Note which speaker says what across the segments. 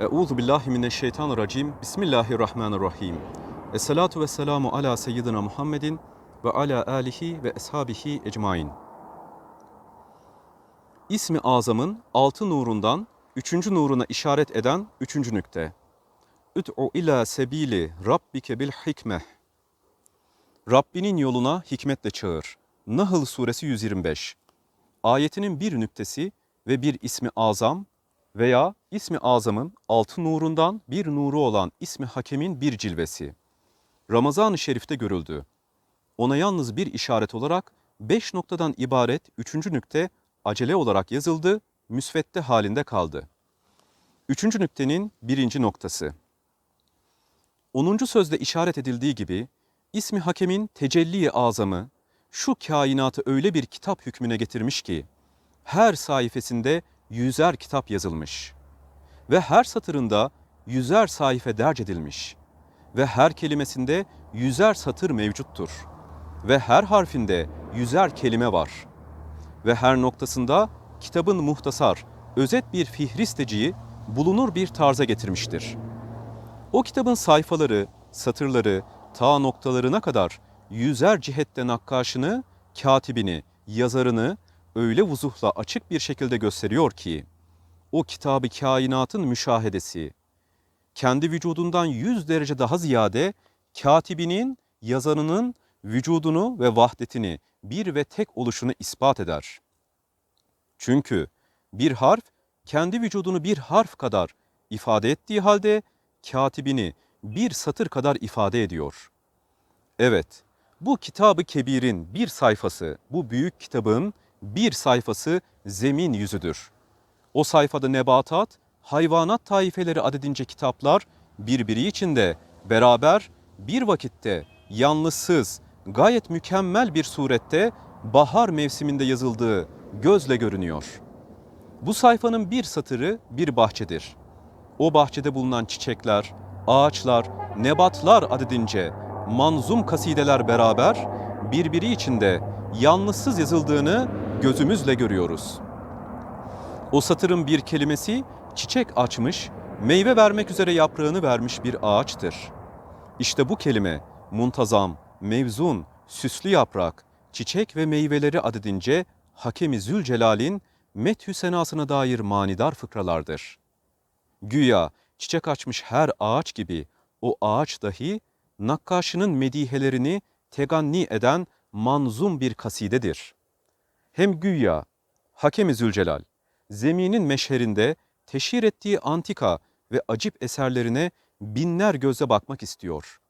Speaker 1: Euzu billahi mineşşeytanirracim. Bismillahirrahmanirrahim. Esselatu vesselamu ala seyyidina Muhammedin ve ala alihi ve ashabihi ecmain. İsmi azamın altı nurundan üçüncü nuruna işaret eden üçüncü nükte. Üd'u ila sebili rabbike bil hikmeh. Rabbinin yoluna hikmetle çağır. Nahl suresi 125. Ayetinin bir nüktesi ve bir ismi azam veya ismi azamın altı nurundan bir nuru olan ismi hakemin bir cilvesi. Ramazan-ı Şerif'te görüldü. Ona yalnız bir işaret olarak beş noktadan ibaret üçüncü nükte acele olarak yazıldı, müsvedde halinde kaldı. Üçüncü nüktenin birinci noktası. Onuncu sözde işaret edildiği gibi ismi hakemin tecelli azamı şu kainatı öyle bir kitap hükmüne getirmiş ki her sayfasında yüzer kitap yazılmış ve her satırında yüzer sayfa derc edilmiş ve her kelimesinde yüzer satır mevcuttur ve her harfinde yüzer kelime var ve her noktasında kitabın muhtasar, özet bir fihristeciği bulunur bir tarza getirmiştir. O kitabın sayfaları, satırları, ta noktalarına kadar yüzer cihette nakkaşını, katibini, yazarını öyle vuzuhla açık bir şekilde gösteriyor ki, o kitabı kainatın müşahedesi, kendi vücudundan yüz derece daha ziyade katibinin, yazarının vücudunu ve vahdetini bir ve tek oluşunu ispat eder. Çünkü bir harf kendi vücudunu bir harf kadar ifade ettiği halde katibini bir satır kadar ifade ediyor. Evet, bu kitabı kebirin bir sayfası, bu büyük kitabın bir sayfası zemin yüzüdür. O sayfada nebatat, hayvanat taifeleri adedince kitaplar birbiri içinde beraber bir vakitte yalnızsız, gayet mükemmel bir surette bahar mevsiminde yazıldığı gözle görünüyor. Bu sayfanın bir satırı bir bahçedir. O bahçede bulunan çiçekler, ağaçlar, nebatlar adedince manzum kasideler beraber birbiri içinde yalnızsız yazıldığını gözümüzle görüyoruz. O satırın bir kelimesi çiçek açmış, meyve vermek üzere yaprağını vermiş bir ağaçtır. İşte bu kelime muntazam, mevzun, süslü yaprak, çiçek ve meyveleri adedince Hakemi Zülcelal'in methü senasına dair manidar fıkralardır. Güya çiçek açmış her ağaç gibi o ağaç dahi nakkaşının medihelerini teganni eden manzum bir kasidedir. Hem güya Hakemi Zülcelal zeminin meşherinde teşhir ettiği antika ve acip eserlerine binler gözle bakmak istiyor.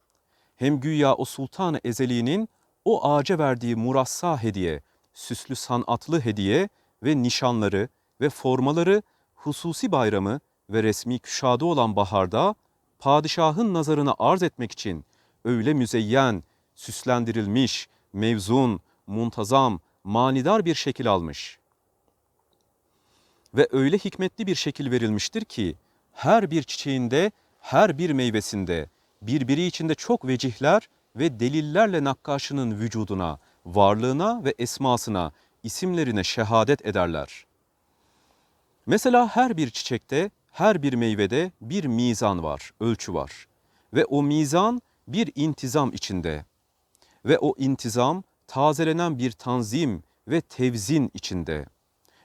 Speaker 1: Hem güya o sultan-ı ezeliğinin o ağaca verdiği murassa hediye, süslü sanatlı hediye ve nişanları ve formaları hususi bayramı ve resmi küşadı olan baharda padişahın nazarına arz etmek için öyle müzeyyen, süslendirilmiş, mevzun, muntazam, manidar bir şekil almış. Ve öyle hikmetli bir şekil verilmiştir ki her bir çiçeğinde, her bir meyvesinde birbiri içinde çok vecihler ve delillerle nakkaşının vücuduna, varlığına ve esmasına, isimlerine şehadet ederler. Mesela her bir çiçekte, her bir meyvede bir mizan var, ölçü var. Ve o mizan bir intizam içinde. Ve o intizam tazelenen bir tanzim ve tevzin içinde.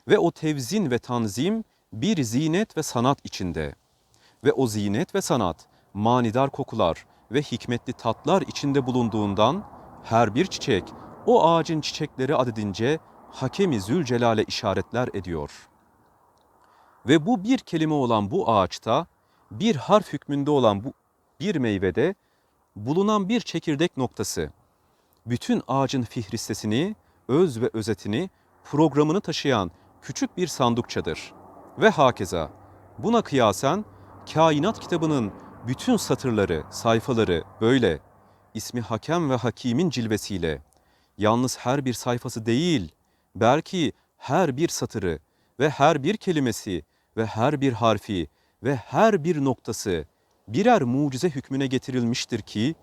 Speaker 1: Ve o tevzin ve tanzim bir zinet ve sanat içinde. Ve o zinet ve sanat manidar kokular ve hikmetli tatlar içinde bulunduğundan her bir çiçek o ağacın çiçekleri adedince Hakemi Zülcelal'e işaretler ediyor. Ve bu bir kelime olan bu ağaçta bir harf hükmünde olan bu bir meyvede bulunan bir çekirdek noktası bütün ağacın fihristesini, öz ve özetini, programını taşıyan küçük bir sandukçadır. Ve hakeza buna kıyasen kainat kitabının bütün satırları, sayfaları böyle ismi Hakem ve Hakim'in cilvesiyle yalnız her bir sayfası değil, belki her bir satırı ve her bir kelimesi ve her bir harfi ve her bir noktası birer mucize hükmüne getirilmiştir ki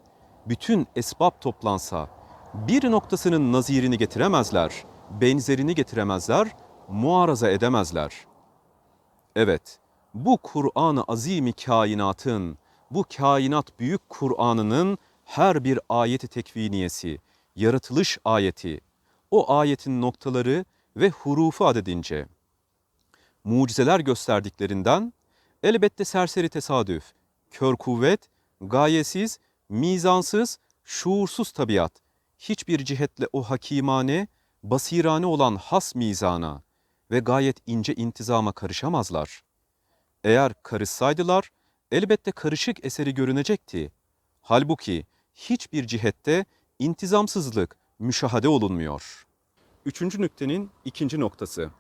Speaker 1: bütün esbab toplansa bir noktasının nazirini getiremezler, benzerini getiremezler, muaraza edemezler. Evet, bu Kur'an-ı Azimi kainatın, bu kainat büyük Kur'an'ının her bir ayeti tekviniyesi, yaratılış ayeti, o ayetin noktaları ve hurufu adedince mucizeler gösterdiklerinden elbette serseri tesadüf, kör kuvvet, gayesiz, mizansız, şuursuz tabiat, hiçbir cihetle o hakimane, basirane olan has mizana ve gayet ince intizama karışamazlar. Eğer karışsaydılar elbette karışık eseri görünecekti. Halbuki hiçbir cihette intizamsızlık müşahede olunmuyor. Üçüncü nüktenin ikinci noktası.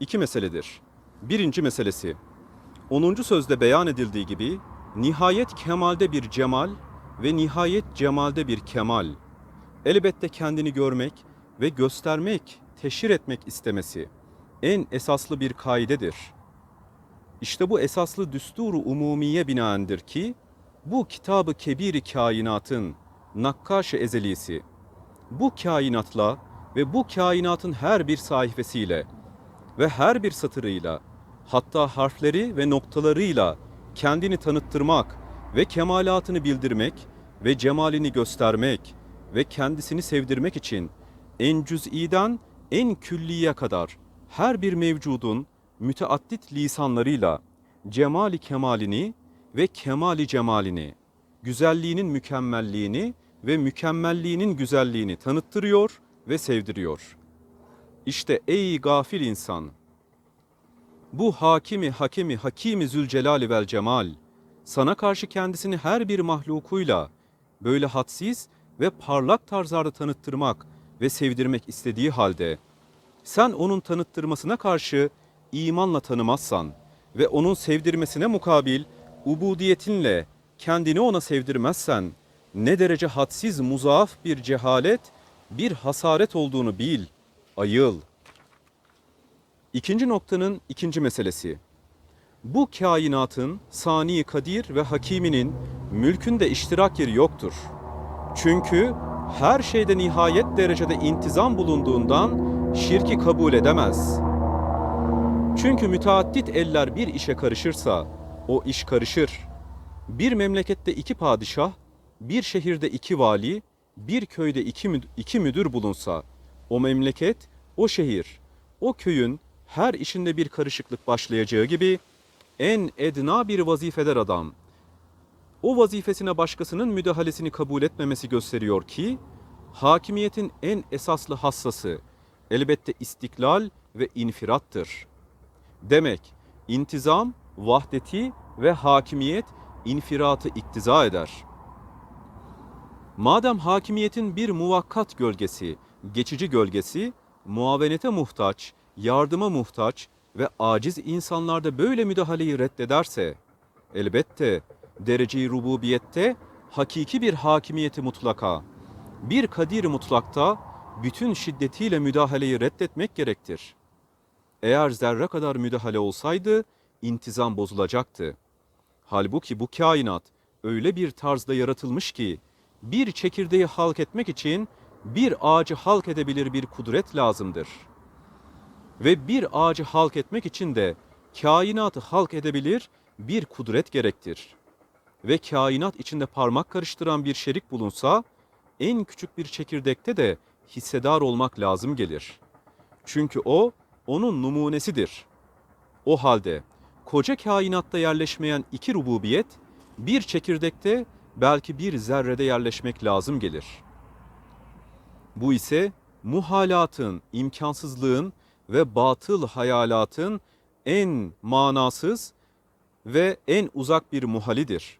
Speaker 1: İki meseledir. Birinci meselesi, 10. sözde beyan edildiği gibi nihayet kemalde bir cemal ve nihayet cemalde bir kemal. Elbette kendini görmek ve göstermek, teşhir etmek istemesi en esaslı bir kaidedir. İşte bu esaslı düsturu umumiye binaendir ki bu kitabı kebiri kainatın nakkaş-ı ezelisi bu kainatla ve bu kainatın her bir sayfasıyla ve her bir satırıyla hatta harfleri ve noktalarıyla kendini tanıttırmak ve kemalatını bildirmek ve cemalini göstermek ve kendisini sevdirmek için en cüz'iden en külliye kadar her bir mevcudun müteaddit lisanlarıyla cemali kemalini ve kemali cemalini, güzelliğinin mükemmelliğini ve mükemmelliğinin güzelliğini tanıttırıyor ve sevdiriyor. İşte ey gafil insan! Bu hakimi hakimi hakimi zülcelali vel cemal sana karşı kendisini her bir mahlukuyla böyle hadsiz ve parlak tarzlarda tanıttırmak ve sevdirmek istediği halde sen onun tanıttırmasına karşı imanla tanımazsan ve onun sevdirmesine mukabil ubudiyetinle kendini ona sevdirmezsen ne derece hadsiz muzaaf bir cehalet, bir hasaret olduğunu bil, ayıl. İkinci noktanın ikinci meselesi. Bu kainatın sani kadir ve hakiminin mülkünde iştirak yeri yoktur. Çünkü her şeyde nihayet derecede intizam bulunduğundan şirki kabul edemez. Çünkü müteaddit eller bir işe karışırsa o iş karışır. Bir memlekette iki padişah, bir şehirde iki vali, bir köyde iki, müd- iki müdür bulunsa o memleket, o şehir, o köyün her işinde bir karışıklık başlayacağı gibi en edna bir vazifeder adam o vazifesine başkasının müdahalesini kabul etmemesi gösteriyor ki hakimiyetin en esaslı hassası elbette istiklal ve infirattır. Demek intizam, vahdeti ve hakimiyet infiratı iktiza eder. Madem hakimiyetin bir muvakkat gölgesi, geçici gölgesi, muavenete muhtaç, yardıma muhtaç ve aciz insanlarda böyle müdahaleyi reddederse, elbette dereceyi rububiyette hakiki bir hakimiyeti mutlaka, bir kadir mutlakta bütün şiddetiyle müdahaleyi reddetmek gerektir. Eğer zerre kadar müdahale olsaydı intizam bozulacaktı. Halbuki bu kainat öyle bir tarzda yaratılmış ki bir çekirdeği halk etmek için bir ağacı halk edebilir bir kudret lazımdır. Ve bir ağacı halk etmek için de kainatı halk edebilir bir kudret gerektir. Ve kainat içinde parmak karıştıran bir şerik bulunsa en küçük bir çekirdekte de hissedar olmak lazım gelir. Çünkü o onun numunesidir. O halde koca kainatta yerleşmeyen iki rububiyet bir çekirdekte belki bir zerrede yerleşmek lazım gelir. Bu ise muhalatın, imkansızlığın ve batıl hayalatın en manasız ve en uzak bir muhalidir.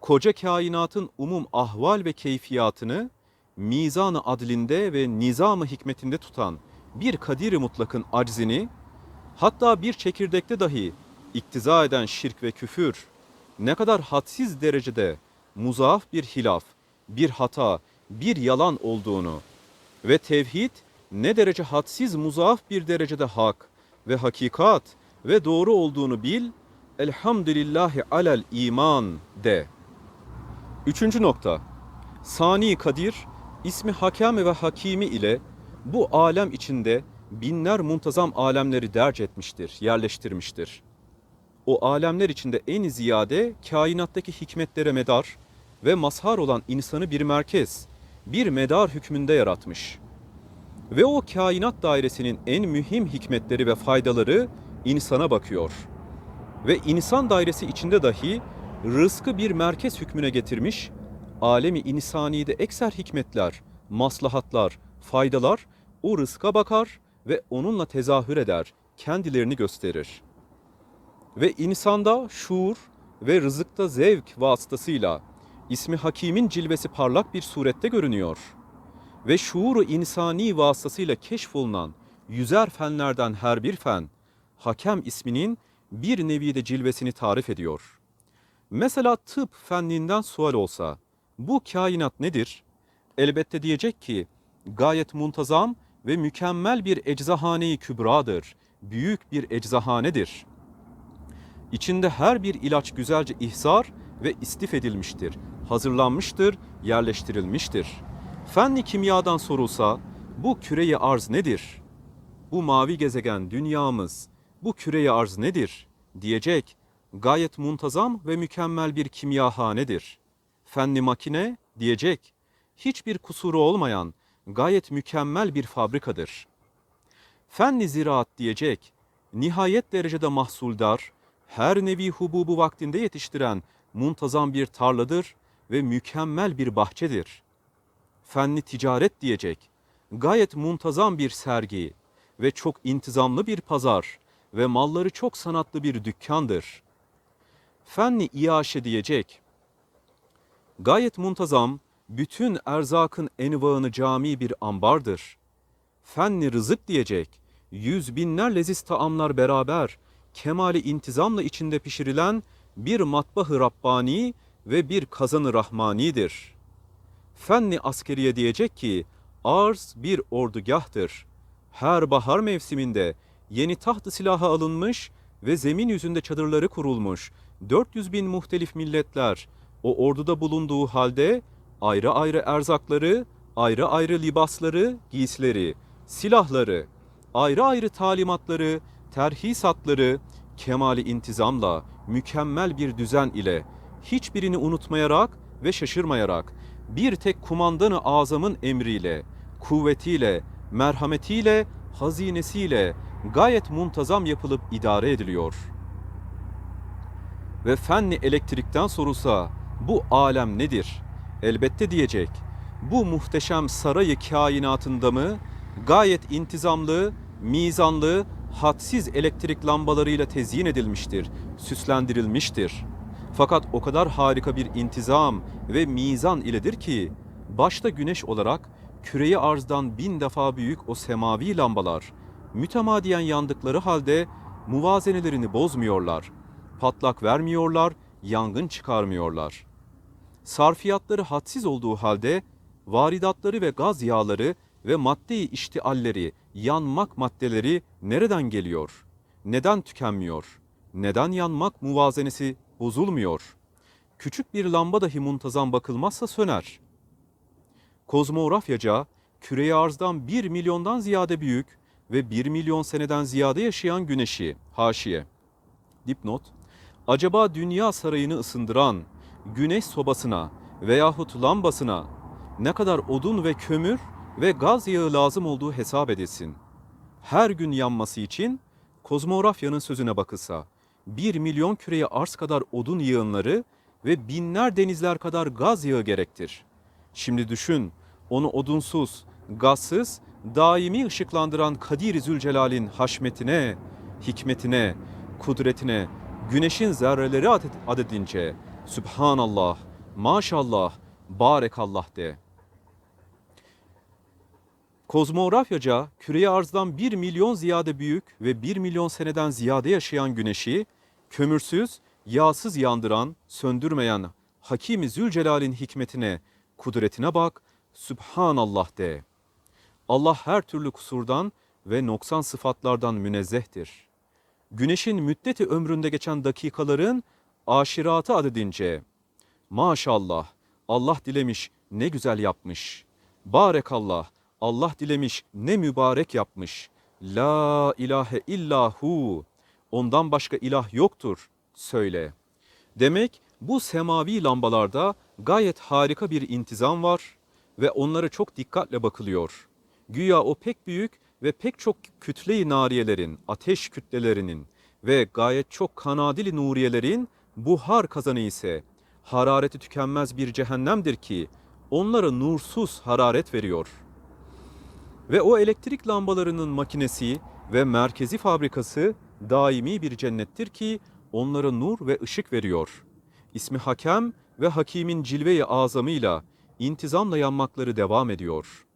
Speaker 1: Koca kainatın umum ahval ve keyfiyatını mizanı adlinde ve nizamı hikmetinde tutan bir kadir mutlakın aczini, hatta bir çekirdekte dahi iktiza eden şirk ve küfür, ne kadar hadsiz derecede muzaaf bir hilaf, bir hata, bir yalan olduğunu ve tevhid ne derece hadsiz muzaaf bir derecede hak ve hakikat ve doğru olduğunu bil, elhamdülillahi alel iman de. Üçüncü nokta, Sani Kadir, ismi Hakem ve Hakimi ile bu alem içinde binler muntazam alemleri derc etmiştir, yerleştirmiştir. o alemler içinde en ziyade kainattaki hikmetlere medar ve mazhar olan insanı bir merkez, bir medar hükmünde yaratmış. Ve o kainat dairesinin en mühim hikmetleri ve faydaları insana bakıyor. Ve insan dairesi içinde dahi rızkı bir merkez hükmüne getirmiş, alemi insanide ekser hikmetler, maslahatlar, faydalar o rızka bakar ve onunla tezahür eder, kendilerini gösterir. Ve insanda şuur ve rızıkta zevk vasıtasıyla ismi Hakim'in cilvesi parlak bir surette görünüyor. Ve şuuru insani vasıtasıyla keşfolunan yüzer fenlerden her bir fen, Hakem isminin bir nevide cilvesini tarif ediyor. Mesela tıp fenninden sual olsa, bu kainat nedir? Elbette diyecek ki, gayet muntazam ve mükemmel bir eczahane-i kübradır. Büyük bir eczahanedir. İçinde her bir ilaç güzelce ihsar ve istif edilmiştir. Hazırlanmıştır, yerleştirilmiştir. Fenni kimyadan sorulsa bu küreyi arz nedir? Bu mavi gezegen dünyamız, bu küreyi arz nedir? Diyecek gayet muntazam ve mükemmel bir kimyahanedir. Fenni makine diyecek hiçbir kusuru olmayan gayet mükemmel bir fabrikadır. Fenni ziraat diyecek nihayet derecede mahsuldar, her nevi hububu vaktinde yetiştiren muntazam bir tarladır ve mükemmel bir bahçedir. Fenni ticaret diyecek gayet muntazam bir sergi ve çok intizamlı bir pazar ve malları çok sanatlı bir dükkandır. Fenni iaşe diyecek gayet muntazam, bütün erzakın envağını cami bir ambardır. Fenni rızık diyecek, yüz binler leziz taamlar beraber, kemali intizamla içinde pişirilen bir matbahı Rabbani ve bir kazanı Rahmani'dir. Fenni askeriye diyecek ki, arz bir ordugahtır. Her bahar mevsiminde yeni taht silahı alınmış ve zemin yüzünde çadırları kurulmuş, 400 bin muhtelif milletler o orduda bulunduğu halde ayrı ayrı erzakları, ayrı ayrı libasları, giysileri, silahları, ayrı ayrı talimatları, terhisatları kemali intizamla, mükemmel bir düzen ile hiçbirini unutmayarak ve şaşırmayarak bir tek kumandanı azamın emriyle, kuvvetiyle, merhametiyle, hazinesiyle gayet muntazam yapılıp idare ediliyor. Ve fenni elektrikten sorulsa bu alem nedir? Elbette diyecek. Bu muhteşem sarayı kainatında mı gayet intizamlı, mizanlı, hadsiz elektrik lambalarıyla tezyin edilmiştir, süslendirilmiştir. Fakat o kadar harika bir intizam ve mizan iledir ki başta güneş olarak küreyi arzdan bin defa büyük o semavi lambalar mütemadiyen yandıkları halde muvazenelerini bozmuyorlar, patlak vermiyorlar, yangın çıkarmıyorlar. Sarfiyatları hadsiz olduğu halde varidatları ve gaz yağları ve madde iştialleri, yanmak maddeleri nereden geliyor? Neden tükenmiyor? Neden yanmak muvazenesi bozulmuyor? Küçük bir lamba dahi muntazam bakılmazsa söner. Kozmografyaca küre arzdan 1 milyondan ziyade büyük ve 1 milyon seneden ziyade yaşayan güneşi, haşiye. Dipnot, acaba dünya sarayını ısındıran güneş sobasına veyahut lambasına ne kadar odun ve kömür ve gaz yağı lazım olduğu hesap edilsin. Her gün yanması için kozmografyanın sözüne bakılsa 1 milyon küreye arz kadar odun yığınları ve binler denizler kadar gaz yağı gerektir. Şimdi düşün onu odunsuz, gazsız, daimi ışıklandıran Kadir Zülcelal'in haşmetine, hikmetine, kudretine, güneşin zerreleri adedince Sübhanallah, maşallah, barekallah de. Kozmografyaca küreyi arzdan 1 milyon ziyade büyük ve 1 milyon seneden ziyade yaşayan güneşi kömürsüz, yağsız yandıran, söndürmeyen Hakimi Zülcelal'in hikmetine, kudretine bak, Sübhanallah de. Allah her türlü kusurdan ve noksan sıfatlardan münezzehtir. Güneşin müddeti ömründe geçen dakikaların aşiratı adedince maşallah Allah dilemiş ne güzel yapmış. Barekallah Allah dilemiş ne mübarek yapmış. La ilahe illahu ondan başka ilah yoktur söyle. Demek bu semavi lambalarda gayet harika bir intizam var ve onlara çok dikkatle bakılıyor. Güya o pek büyük ve pek çok kütle-i nariyelerin, ateş kütlelerinin ve gayet çok kanadili nuriyelerin buhar kazanı ise harareti tükenmez bir cehennemdir ki onlara nursuz hararet veriyor. Ve o elektrik lambalarının makinesi ve merkezi fabrikası daimi bir cennettir ki onlara nur ve ışık veriyor. İsmi Hakem ve Hakim'in cilve-i azamıyla intizamla yanmakları devam ediyor.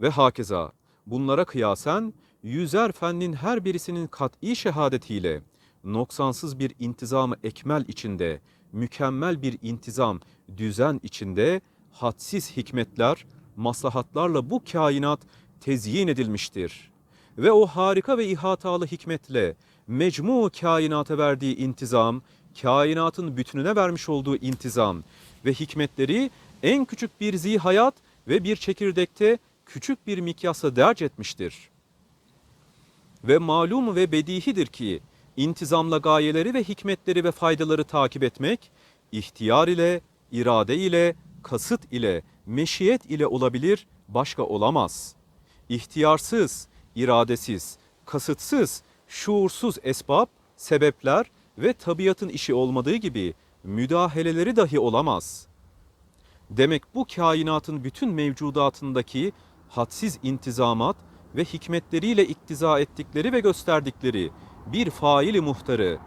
Speaker 1: Ve hakeza bunlara kıyasen yüzer fennin her birisinin kat'i şehadetiyle noksansız bir intizamı ekmel içinde, mükemmel bir intizam, düzen içinde hadsiz hikmetler, maslahatlarla bu kainat tezyin edilmiştir. Ve o harika ve ihatalı hikmetle mecmu kainata verdiği intizam, kainatın bütününe vermiş olduğu intizam ve hikmetleri en küçük bir zihayat ve bir çekirdekte küçük bir mikyasla derc etmiştir. Ve malum ve bedihidir ki intizamla gayeleri ve hikmetleri ve faydaları takip etmek ihtiyar ile, irade ile, kasıt ile, meşiyet ile olabilir, başka olamaz. İhtiyarsız, iradesiz, kasıtsız, şuursuz esbab, sebepler ve tabiatın işi olmadığı gibi müdahaleleri dahi olamaz. Demek bu kainatın bütün mevcudatındaki hadsiz intizamat ve hikmetleriyle iktiza ettikleri ve gösterdikleri bir faili muhtarı,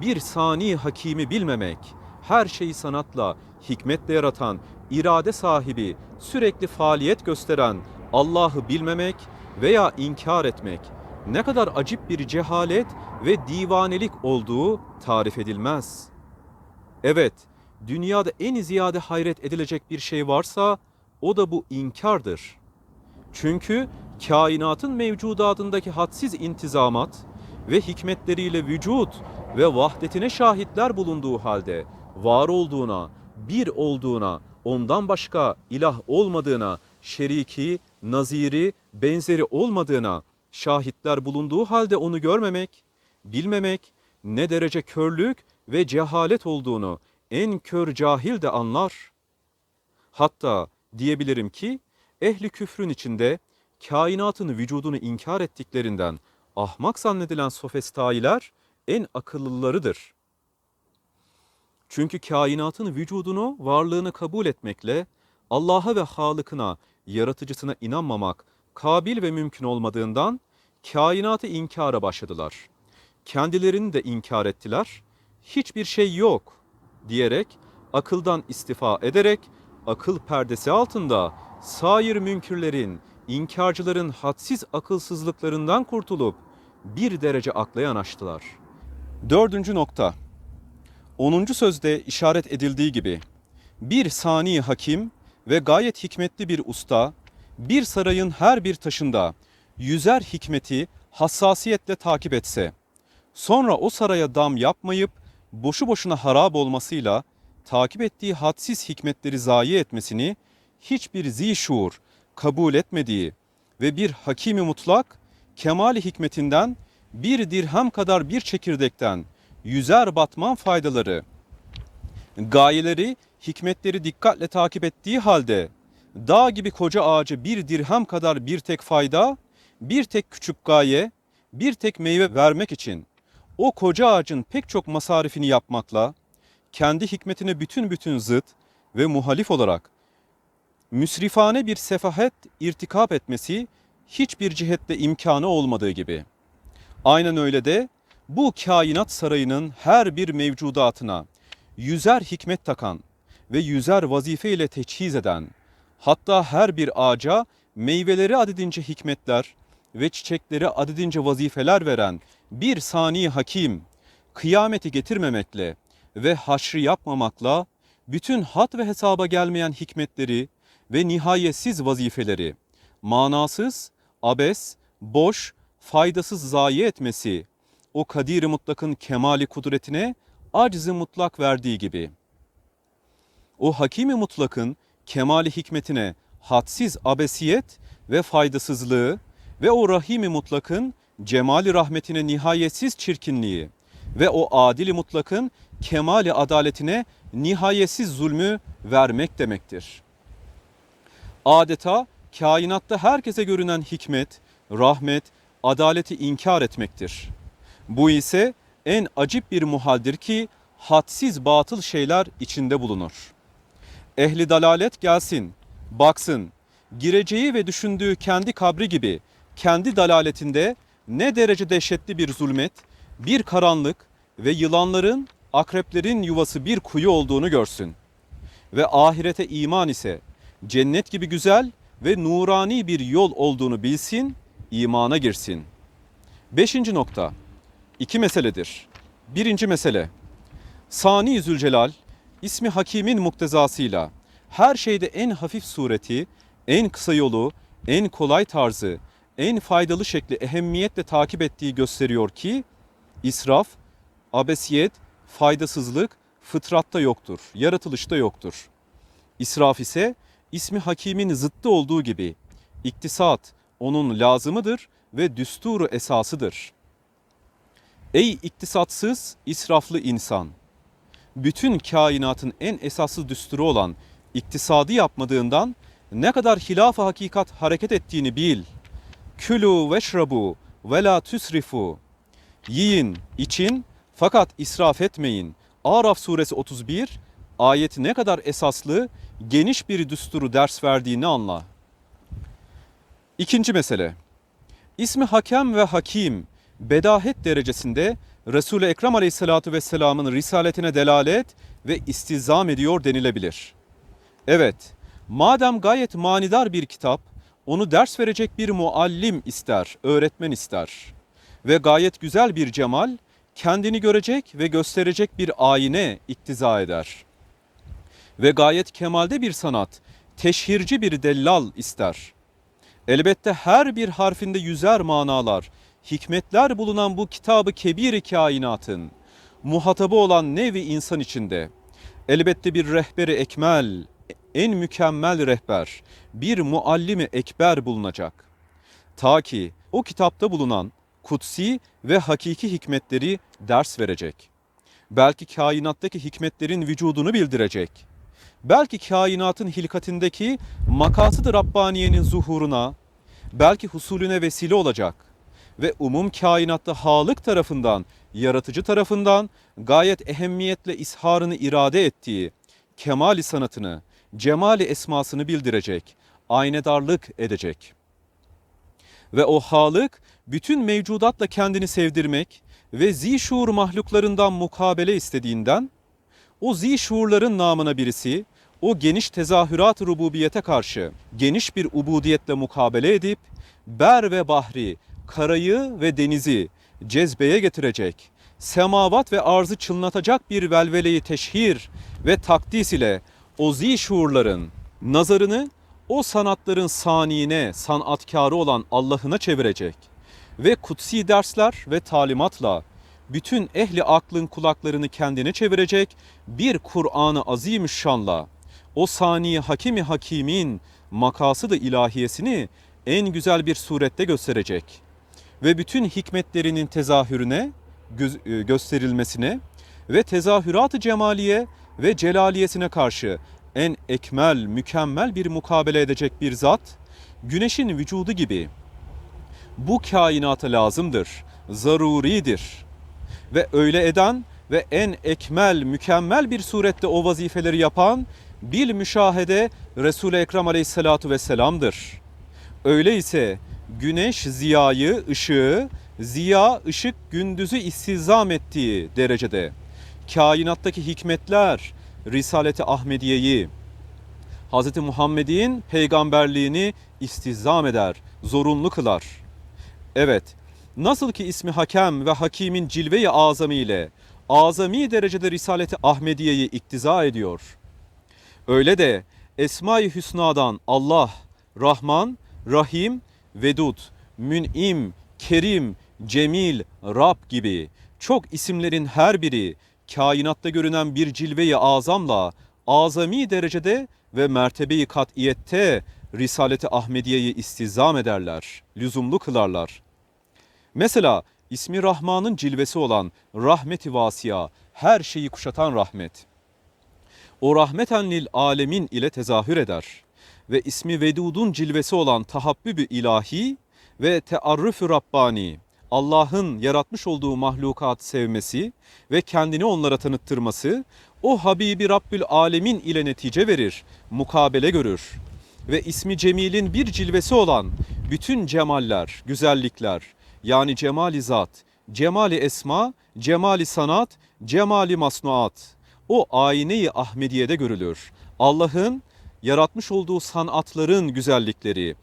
Speaker 1: bir sani hakimi bilmemek, her şeyi sanatla, hikmetle yaratan, irade sahibi, sürekli faaliyet gösteren Allah'ı bilmemek veya inkar etmek ne kadar acip bir cehalet ve divanelik olduğu tarif edilmez. Evet, dünyada en ziyade hayret edilecek bir şey varsa o da bu inkardır. Çünkü kainatın mevcudatındaki hadsiz intizamat ve hikmetleriyle vücut ve vahdetine şahitler bulunduğu halde var olduğuna, bir olduğuna, ondan başka ilah olmadığına, şeriki, naziri, benzeri olmadığına şahitler bulunduğu halde onu görmemek, bilmemek ne derece körlük ve cehalet olduğunu en kör cahil de anlar. Hatta diyebilirim ki ehli küfrün içinde kainatın vücudunu inkar ettiklerinden ahmak zannedilen sofistailer en akıllılarıdır. Çünkü kainatın vücudunu, varlığını kabul etmekle Allah'a ve Halık'ına, yaratıcısına inanmamak kabil ve mümkün olmadığından kainatı inkara başladılar. Kendilerini de inkar ettiler. Hiçbir şey yok diyerek akıldan istifa ederek akıl perdesi altında sair münkürlerin, inkarcıların hadsiz akılsızlıklarından kurtulup bir derece akla yanaştılar. Dördüncü nokta. Onuncu sözde işaret edildiği gibi bir sani hakim ve gayet hikmetli bir usta bir sarayın her bir taşında yüzer hikmeti hassasiyetle takip etse, sonra o saraya dam yapmayıp boşu boşuna harap olmasıyla takip ettiği hadsiz hikmetleri zayi etmesini hiçbir zişur kabul etmediği ve bir hakimi mutlak kemali hikmetinden bir dirhem kadar bir çekirdekten yüzer batman faydaları, gayeleri, hikmetleri dikkatle takip ettiği halde dağ gibi koca ağacı bir dirhem kadar bir tek fayda, bir tek küçük gaye, bir tek meyve vermek için o koca ağacın pek çok masarifini yapmakla, kendi hikmetine bütün bütün zıt ve muhalif olarak müsrifane bir sefahet irtikap etmesi hiçbir cihette imkanı olmadığı gibi. Aynen öyle de bu kainat sarayının her bir mevcudatına yüzer hikmet takan ve yüzer vazife ile teçhiz eden, hatta her bir ağaca meyveleri adedince hikmetler ve çiçekleri adedince vazifeler veren bir sani hakim, kıyameti getirmemekle ve haşrı yapmamakla bütün hat ve hesaba gelmeyen hikmetleri ve nihayetsiz vazifeleri manasız, abes, boş, faydasız zayi etmesi o kadir mutlakın kemali kudretine acz mutlak verdiği gibi. O hakimi mutlakın kemali hikmetine hadsiz abesiyet ve faydasızlığı ve o rahimi mutlakın cemali rahmetine nihayetsiz çirkinliği ve o adili mutlakın kemali adaletine nihayetsiz zulmü vermek demektir. Adeta kainatta herkese görünen hikmet, rahmet, adaleti inkar etmektir. Bu ise en acip bir muhaldir ki hadsiz batıl şeyler içinde bulunur. Ehli dalalet gelsin, baksın, gireceği ve düşündüğü kendi kabri gibi kendi dalaletinde ne derece dehşetli bir zulmet, bir karanlık ve yılanların, akreplerin yuvası bir kuyu olduğunu görsün. Ve ahirete iman ise cennet gibi güzel ve nurani bir yol olduğunu bilsin, imana girsin. Beşinci nokta, iki meseledir. Birinci mesele, Sani Zülcelal, ismi Hakim'in muktezasıyla her şeyde en hafif sureti, en kısa yolu, en kolay tarzı, en faydalı şekli ehemmiyetle takip ettiği gösteriyor ki, israf, abesiyet, faydasızlık fıtratta yoktur, yaratılışta yoktur. İsraf ise ismi hakimin zıttı olduğu gibi iktisat onun lazımıdır ve düsturu esasıdır. Ey iktisatsız, israflı insan! Bütün kainatın en esaslı düsturu olan iktisadı yapmadığından ne kadar hilaf hakikat hareket ettiğini bil. Külü veşrabu ve la tüsrifu. Yiyin, için fakat israf etmeyin. Araf suresi 31 ayeti ne kadar esaslı, geniş bir düsturu ders verdiğini anla. İkinci mesele. İsmi Hakem ve Hakim bedahet derecesinde Resul-i Ekrem Aleyhisselatü Vesselam'ın risaletine delalet ve istizam ediyor denilebilir. Evet, madem gayet manidar bir kitap, onu ders verecek bir muallim ister, öğretmen ister. Ve gayet güzel bir cemal, kendini görecek ve gösterecek bir ayine iktiza eder. Ve gayet kemalde bir sanat, teşhirci bir dellal ister. Elbette her bir harfinde yüzer manalar, hikmetler bulunan bu kitabı kebir kainatın muhatabı olan nevi insan içinde elbette bir rehberi ekmel, en mükemmel rehber, bir muallimi ekber bulunacak. Ta ki o kitapta bulunan kutsi ve hakiki hikmetleri ders verecek. Belki kainattaki hikmetlerin vücudunu bildirecek. Belki kainatın hilkatindeki makasıd-ı Rabbaniye'nin zuhuruna, belki husulüne vesile olacak ve umum kainatta halık tarafından, yaratıcı tarafından gayet ehemmiyetle isharını irade ettiği kemali sanatını, cemali esmasını bildirecek, aynedarlık edecek. Ve o halık bütün mevcudatla kendini sevdirmek ve zişuur mahluklarından mukabele istediğinden o zişuurların namına birisi o geniş tezahürat rububiyete karşı geniş bir ubudiyetle mukabele edip ber ve bahri, karayı ve denizi cezbeye getirecek, semavat ve arzı çınlatacak bir velveleyi teşhir ve takdis ile o zişuurların nazarını o sanatların saniyine, sanatkarı olan Allah'ına çevirecek ve kutsi dersler ve talimatla bütün ehli aklın kulaklarını kendine çevirecek bir Kur'an-ı Azimüşşan'la o sani hakimi hakimin makasıdı ilahiyesini en güzel bir surette gösterecek ve bütün hikmetlerinin tezahürüne gö- gösterilmesine ve tezahürat-ı cemaliye ve celaliyesine karşı en ekmel, mükemmel bir mukabele edecek bir zat, güneşin vücudu gibi bu kainata lazımdır, zaruridir. Ve öyle eden ve en ekmel, mükemmel bir surette o vazifeleri yapan bil müşahede Resul-i Ekrem aleyhissalatu vesselam'dır. Öyleyse güneş ziyayı, ışığı, ziya, ışık gündüzü istizam ettiği derecede kainattaki hikmetler, Risaleti Ahmediye'yi, Hz. Muhammed'in peygamberliğini istizam eder, zorunlu kılar. Evet, nasıl ki ismi Hakem ve Hakim'in cilve-i azami ile azami derecede Risaleti Ahmediye'yi iktiza ediyor. Öyle de Esma-i Hüsna'dan Allah, Rahman, Rahim, Vedud, Mün'im, Kerim, Cemil, Rab gibi çok isimlerin her biri kainatta görünen bir cilve-i azamla azami derecede ve mertebeyi kat'iyette Risaleti Ahmediye'yi istizam ederler, lüzumlu kılarlar. Mesela İsmi Rahman'ın cilvesi olan rahmeti vasiya, her şeyi kuşatan rahmet. O rahmeten lil alemin ile tezahür eder. Ve ismi Vedud'un cilvesi olan tahabbübü ilahi ve tearrüfü Rabbani, Allah'ın yaratmış olduğu mahlukat sevmesi ve kendini onlara tanıttırması, o Habibi Rabbül Alemin ile netice verir, mukabele görür. Ve ismi Cemil'in bir cilvesi olan bütün cemaller, güzellikler, yani cemali zat, cemali esma, cemali sanat, cemali masnuat, o ayneyi Ahmediye'de görülür. Allah'ın yaratmış olduğu sanatların güzellikleri,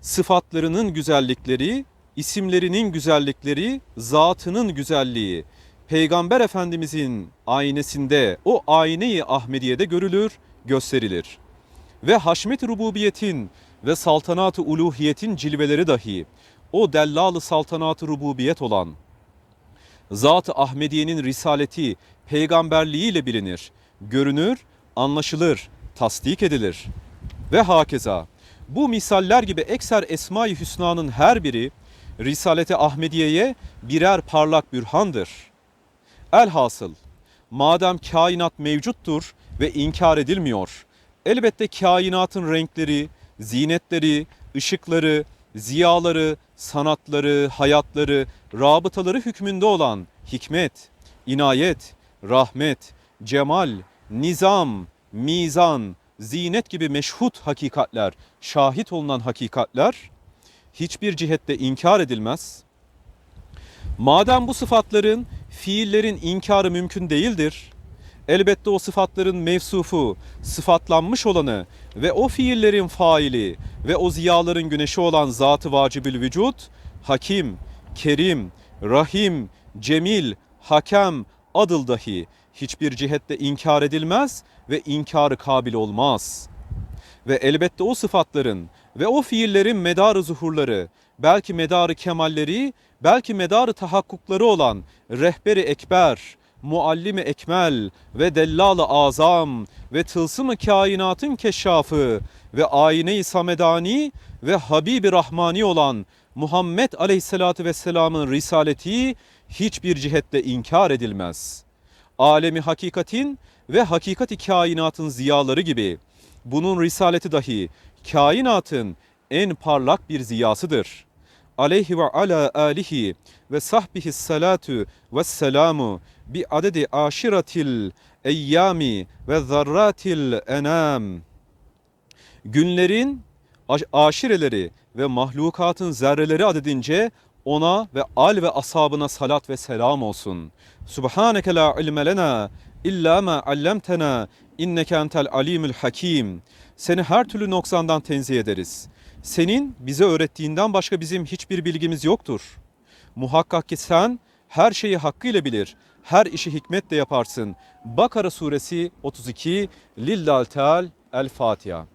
Speaker 1: sıfatlarının güzellikleri, isimlerinin güzellikleri, zatının güzelliği, Peygamber Efendimizin aynesinde o ayneyi Ahmediye'de görülür, gösterilir. Ve haşmet rububiyetin ve saltanat-ı uluhiyetin cilveleri dahi o dellalı saltanat-ı rububiyet olan Zat-ı Ahmediye'nin risaleti, peygamberliğiyle bilinir, görünür, anlaşılır, tasdik edilir. Ve hakeza bu misaller gibi ekser Esma-i Hüsna'nın her biri Risaleti Ahmediye'ye birer parlak bürhandır. Elhasıl madem kainat mevcuttur ve inkar edilmiyor, elbette kainatın renkleri, zinetleri, ışıkları, ziyaları, sanatları, hayatları, rabıtaları hükmünde olan hikmet, inayet, rahmet, cemal, nizam, mizan, zinet gibi meşhut hakikatler, şahit olunan hakikatler hiçbir cihette inkar edilmez. Madem bu sıfatların, fiillerin inkarı mümkün değildir, elbette o sıfatların mevsufu, sıfatlanmış olanı ve o fiillerin faili ve o ziyaların güneşi olan Zat-ı Vacibül Vücut, Hakim, Kerim, Rahim, Cemil, Hakem, Adıl dahi hiçbir cihette inkar edilmez ve inkarı kabil olmaz. Ve elbette o sıfatların ve o fiillerin medarı zuhurları, belki medarı kemalleri, belki medarı tahakkukları olan rehberi ekber, muallimi ekmel ve dellalı azam ve tılsımı kainatın keşşafı ve ayine-i samedani ve Habibi Rahmani olan Muhammed Aleyhisselatü Vesselam'ın risaleti hiçbir cihette inkar edilmez. Alemi hakikatin ve hakikati kainatın ziyaları gibi bunun risaleti dahi kainatın en parlak bir ziyasıdır. Aleyhi ve ala alihi ve sahbihi salatu ve selamu bi adedi aşiratil eyyami ve zarratil enam. Günlerin aş- aşireleri ve mahlukatın zerreleri adedince ona ve al ve ashabına salat ve selam olsun. Subhaneke la ilme lena illa ma allamtena inneke entel alimul hakim. Seni her türlü noksandan tenzih ederiz. Senin bize öğrettiğinden başka bizim hiçbir bilgimiz yoktur. Muhakkak ki sen her şeyi hakkıyla bilir, her işi hikmetle yaparsın. Bakara suresi 32 Lillal Teal El Fatiha.